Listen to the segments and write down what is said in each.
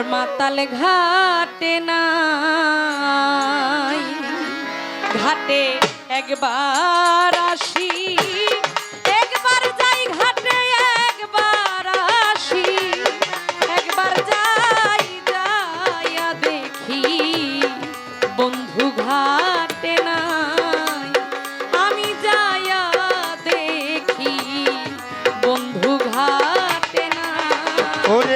আর মাতাল ঘাটে নাই। ঘাটে একবার আসি।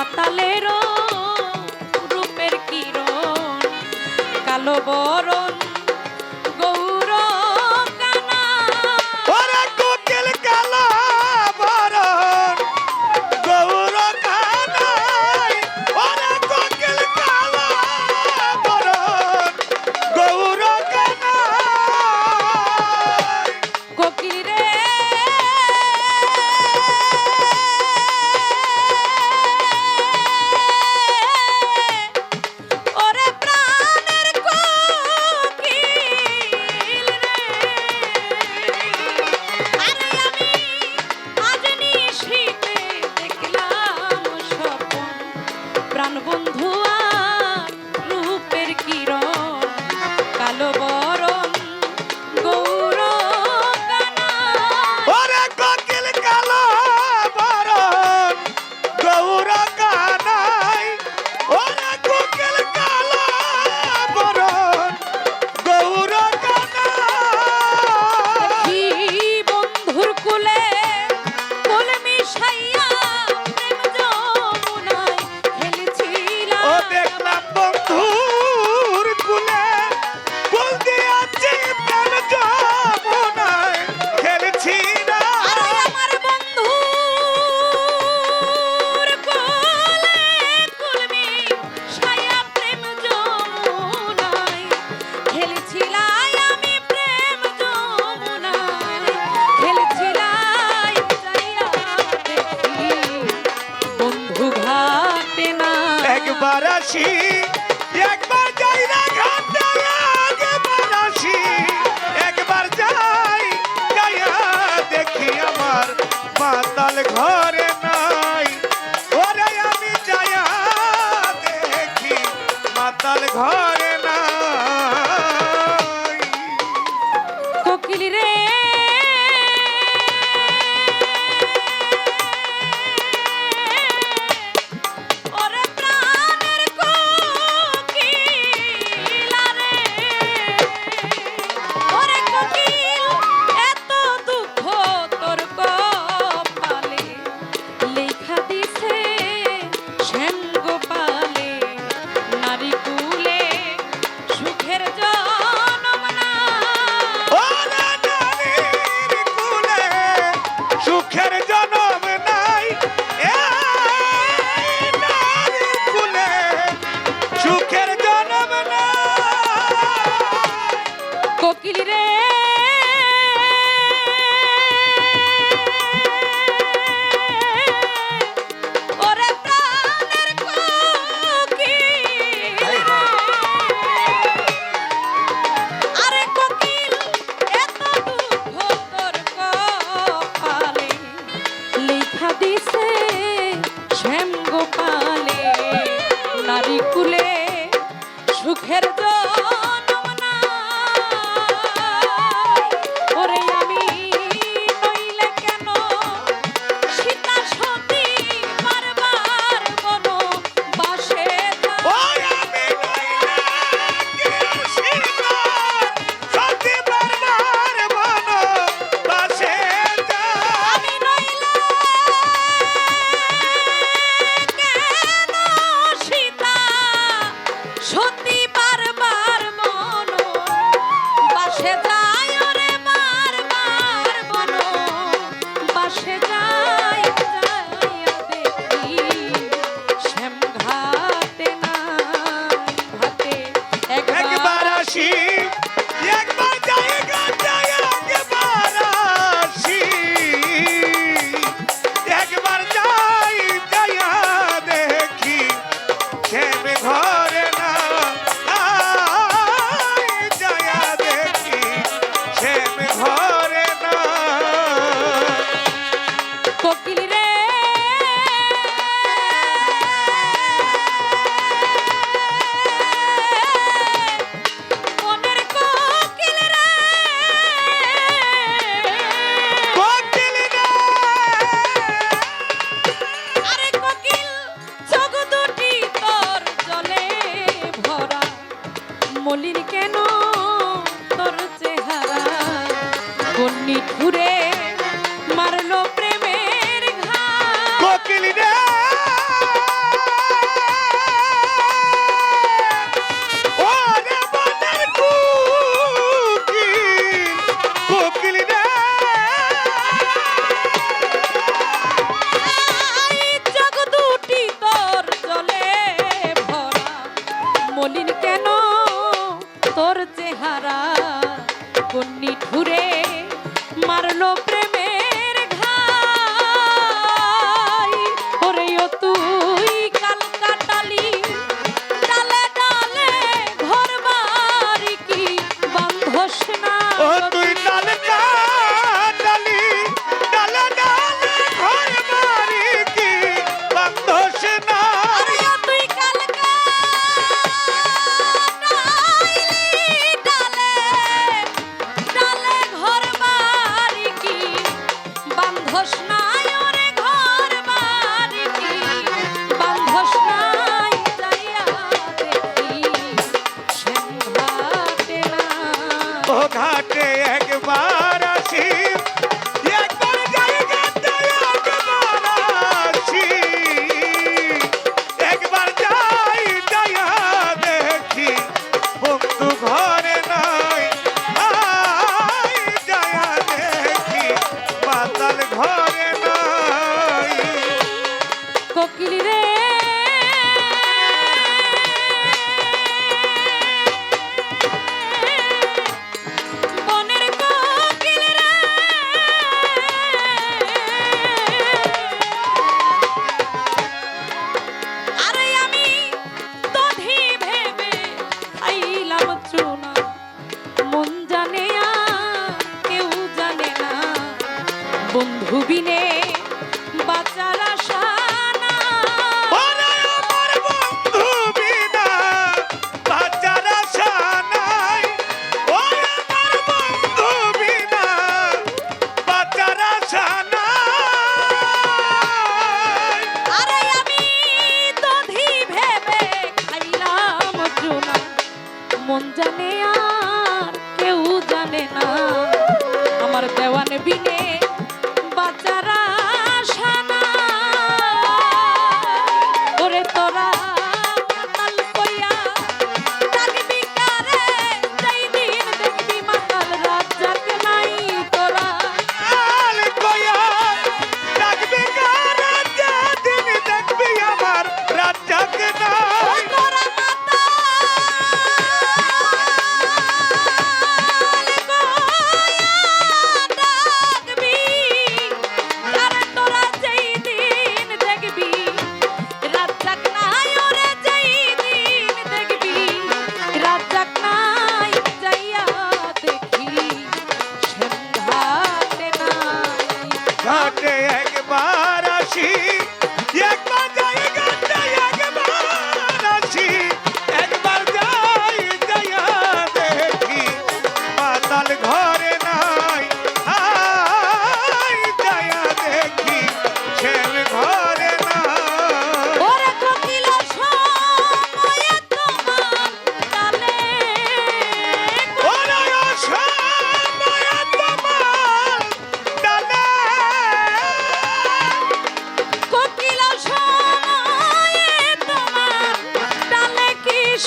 পাতালেরও রূপের কিরণ কালো বড় আসি। একবার যাই না ঘাটে একবার আসি। একবার যাই, যাইয়া দেখি আমার মাতাল ঘরে নাই। ওরে আমি যাইয়া দেখি মাতাল ঘর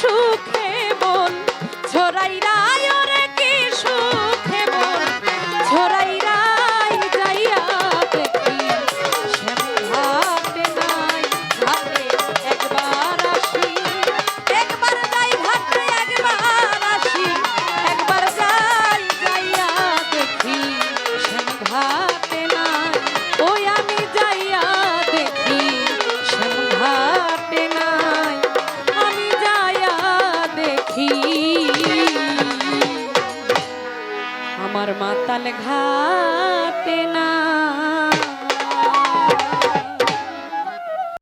সুখে